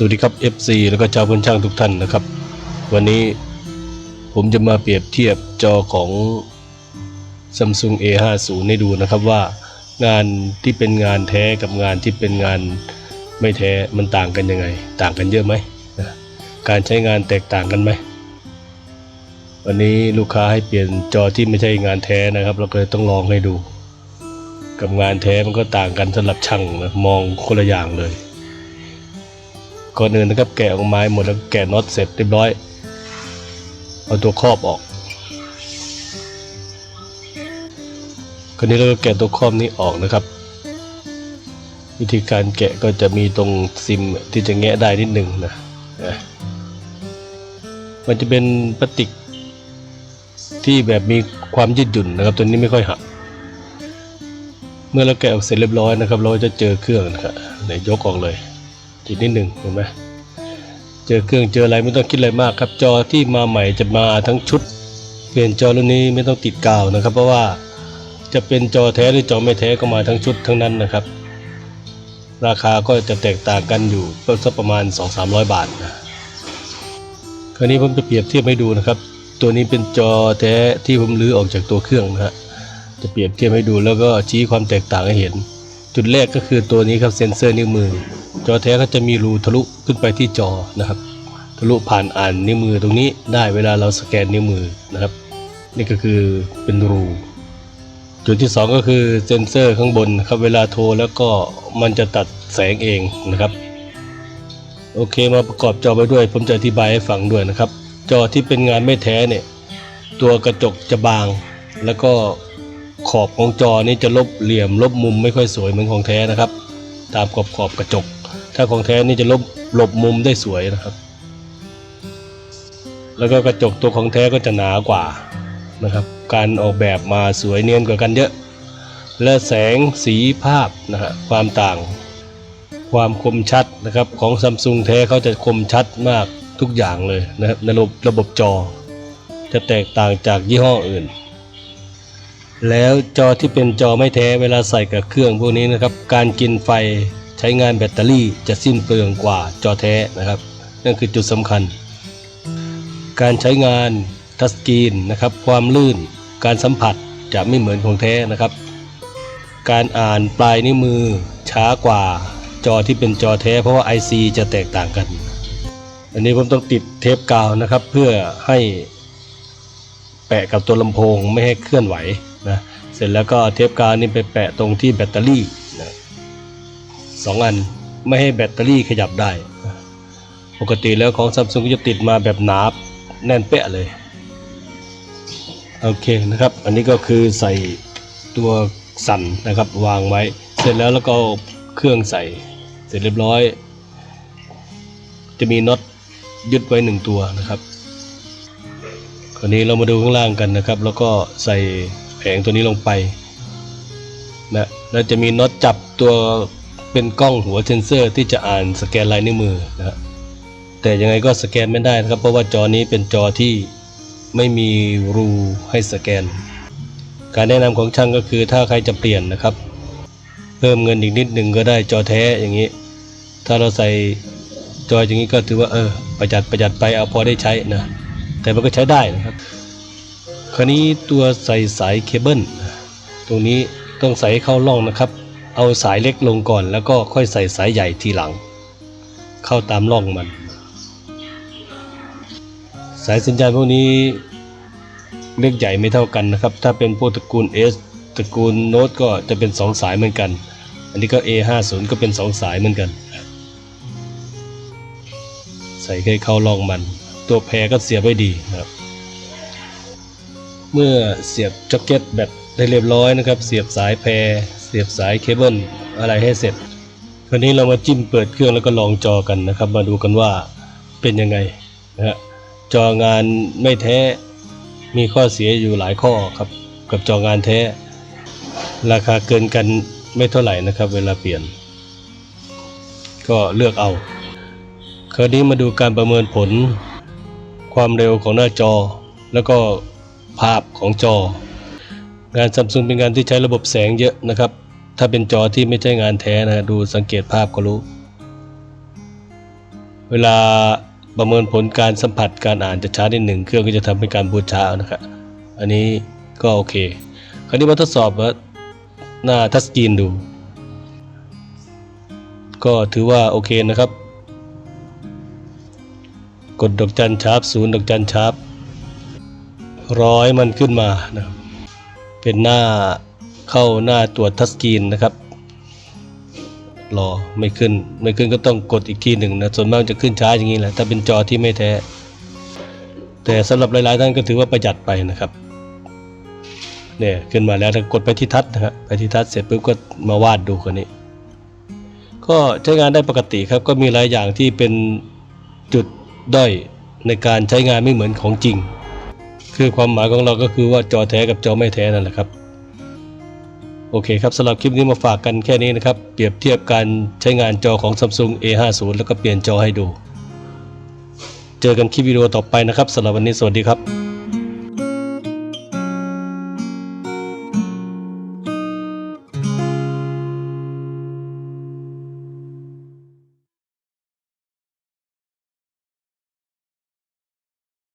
สวัสดีครับ FC แล้วก็ชาวพื้นช่างทุกท่านนะครับ วันนี้ผมจะมาเปรียบเทียบจอของ Samsung A50 ให้ดูนะครับว่างานที่เป็นงานแท้กับงานที่เป็นงานไม่แท้มันต่างกันยังไง ต่างกันเยอะไหมนะการใช้งานแตกต่างกันไหมวันนี้ลูกค้าให้เปลี่ยนจอที่ไม่ใช่งานแท้นะครับ เราก็เลยต้องลองให้ดู กับงานแท้มันก็ต่างกันสำหรับช่างนะมองคนละอย่างเลย ก่อนอื่นนะครับแกะออกไม้หมดแล้วแกะน็อตเสร็จเรียบร้อย เอาตัวครอบออกคราวนี้เราก็แกะตัวครอบนี้ออกนะครับ วิธีการแกะก็จะมีตรงซิมที่จะแงะได้นิดหนึ่งนะนะมันจะเป็นพลาสติกที่แบบมีความยืดหยุ่นนะครับ ตัวนี้ไม่ค่อยหัก เมื่อเราแกะออกเสร็จเรียบร้อยนะครับ เราจะเจอเครื่องนะครับไหนยกออกเลย ทีนิดหนึ่งเห็นไหมเจอเครื่องเจออะไรไม่ต้องคิดอะไรมากครับ จอที่มาใหม่จะมาทั้งชุด เปลี่ยนจอรุ่นนี้ไม่ต้องติดกาวนะครับ เพราะว่าจะเป็นจอแท้หรือจอไม่แท้ก็มาทั้งชุดทั้งนั้นนะครับ ราคาก็จะแตกต่างกันอยู่ก็สักประมาณ 2-300 บาทนะคราวนี้ผมจะเปรียบเทียบให้ดูนะครับ ตัวนี้เป็นจอแท้ที่ผมรื้อออกจากตัวเครื่องนะฮะจะเปรียบเทียบให้ดูแล้วก็ชี้ความแตกต่างให้เห็น จุดแรกก็คือตัวนี้ครับเซ็นเซอร์นิ้วมือ จอแท้ก็จะมีรูทะลุขึ้นไปที่จอนะครับ ทะลุผ่านอ่านนิ้วมือตรงนี้ได้เวลาเราสแกนนิ้วมือนะครับ นี่ก็คือเป็นรูจุดที่สองก็คือเซนเซอร์ข้างบนครับเวลาโทรแล้วก็มันจะตัดแสงเองนะครับ โอเคมาประกอบจอไปด้วย ผมจะอธิบายให้ฟังด้วยนะครับ จอที่เป็นงานไม่แท้เนี่ยตัวกระจกจะบาง แล้วก็ขอบของจอนี้จะลบเหลี่ยมลบมุมไม่ค่อยสวยเหมือนของแท้นะครับ ตามขอบขอบกระจก ถ้าของแท้นี่จะลบหลบมุมได้สวยนะครับ แล้วก็กระจกตัวของแท้ก็จะหนากว่านะครับ การออกแบบมาสวยเนียนกว่ากันเยอะ และแสงสีภาพนะฮะความต่าง ความคมชัดนะครับของซัมซุงแท้เขาจะคมชัดมากทุกอย่างเลยนะครับในระบบระบบจอ จะแตกต่างจากยี่ห้ออื่น แล้วจอที่เป็นจอไม่แท้เวลาใส่กับเครื่องพวกนี้นะครับ การกินไฟ ใช้งานแบตเตอรี่จะสิ้นเปลืองกว่าจอแท้นะครับนั่นคือจุดสำคัญ การใช้งานทัชสกรีนนะครับความลื่นการสัมผัสจะไม่เหมือนของแท้นะครับ การอ่านปลายนิ้วมือช้ากว่าจอที่เป็นจอแท้เพราะว่า IC จะแตกต่างกัน อันนี้ผมต้องติดเทปกาวนะครับ เพื่อให้แปะกับตัวลำโพงไม่ให้เคลื่อนไหวนะเสร็จแล้วก็เทปกาวนี่ไปแปะตรงที่แบตเตอรี่ สองอันไม่ให้แบตเตอรี่ขยับได้ ปกติแล้วของซัมซุงก็จะติดมาแบบหนาแน่นเป๊ะเลย โอเคนะครับ อันนี้ก็คือใส่ตัวสั่นนะครับวางไว้ เสร็จแล้วแล้วก็เอาเครื่องใส่เสร็จเรียบร้อย จะมีน็อตยึดไว้หนึ่งตัวนะครับคราวนี้เรามาดูข้างล่างกันนะครับ แล้วก็ใส่แผงตัวนี้ลงไปนะแล้วจะมีน็อตจับตัว เป็นกล้องหัวเซนเซอร์ที่จะอ่านสแกนลายนิ้วมือนะฮะแต่ยังไงก็สแกนไม่ได้นะครับ เพราะว่าจอนี้เป็นจอที่ไม่มีรูให้สแกน การแนะนำของช่างก็คือถ้าใครจะเปลี่ยนนะครับ เพิ่มเงินอีกนิดหนึ่งก็ได้จอแท้อย่างนี้ ถ้าเราใส่จออย่างนี้ก็ถือว่าเออประหยัดประหยัดไปเอาพอได้ใช้นะแต่มันก็ใช้ได้นะครับ คราวนี้ตัวใส่สายเคเบิลตรงนี้ต้องใส่ให้เข้าร่องนะครับ เอาสายเล็กลงก่อนแล้วก็ค่อยใส่สายใหญ่ทีหลัง เข้าตามร่องมัน สายสัญญาณพวกนี้เล็กใหญ่ไม่เท่ากันนะครับ ถ้าเป็นพวกตระกูล S ตระกูลโน้ตก็จะเป็น 2 สายเหมือนกัน อันนี้ก็ A50 ก็เป็น 2 สายเหมือนกัน ใส่ให้เข้าร่องมัน ตัวแพรก็เสียบไว้ดีนะครับเมื่อเสียบจ็อกเก็ตแบตได้เรียบร้อยนะครับ เสียบสายแพร เสียบสายเคเบิลอะไรให้เสร็จ คราวนี้เรามาจิ้มเปิดเครื่องแล้วก็ลองจอกันนะครับ มาดูกันว่าเป็นยังไงนะฮะจองานไม่แท้มีข้อเสียอยู่หลายข้อครับกับจองานแท้ ราคาเกินกันไม่เท่าไหร่นะครับ เวลาเปลี่ยน ก็เลือกเอา คราวนี้มาดูการประเมินผลความเร็วของหน้าจอ แล้วก็ภาพของจอ งานซัมซุงเป็นงานที่ใช้ระบบแสงเยอะนะครับ ถ้าเป็นจอที่ไม่ใช่งานแท้นะดูสังเกตภาพก็รู้ เวลาประเมินผลการสัมผัสการอ่านจะช้านิดหนึ่งเครื่องก็จะทำเป็นการบูช้านะครับอันนี้ก็โอเค คราวนี้มาทดสอบว่าหน้าทัชสกรีนดู ก็ถือว่าโอเคนะครับ กดดอกจันชาร์ปศูนย์ดอกจันชาร์ปร้อยมันขึ้นมานะครับ เป็นหน้าเข้าหน้าตรวจทัชสกรีนนะครับ รอไม่ขึ้น ไม่ขึ้นก็ต้องกดอีกทีหนึ่งนะ ส่วนมากจะขึ้นช้าอย่างนี้แหละ ถ้าเป็นจอที่ไม่แท้ แต่สำหรับหลายๆท่านก็ถือว่าประหยัดไปนะครับ เนี่ยขึ้นมาแล้วถ้ากดไปที่ทัชนะฮะไปที่ทัชเสร็จปุ๊บก็มาวาดดูคนนี้ ก็ใช้งานได้ปกติครับ ก็มีหลายอย่างที่เป็นจุดด้อยในการใช้งานไม่เหมือนของจริง คือความหมายของเราก็คือว่าจอแท้กับจอไม่แท้นั่นแหละครับ โอเคครับสำหรับคลิปนี้มาฝากกันแค่นี้นะครับ เปรียบเทียบการใช้งานจอของ Samsung A50 แล้วก็เปลี่ยนจอให้ดู เจอกันคลิปวิดีโอต่อไปนะครับสำหรับวันนี้สวัสดีครับ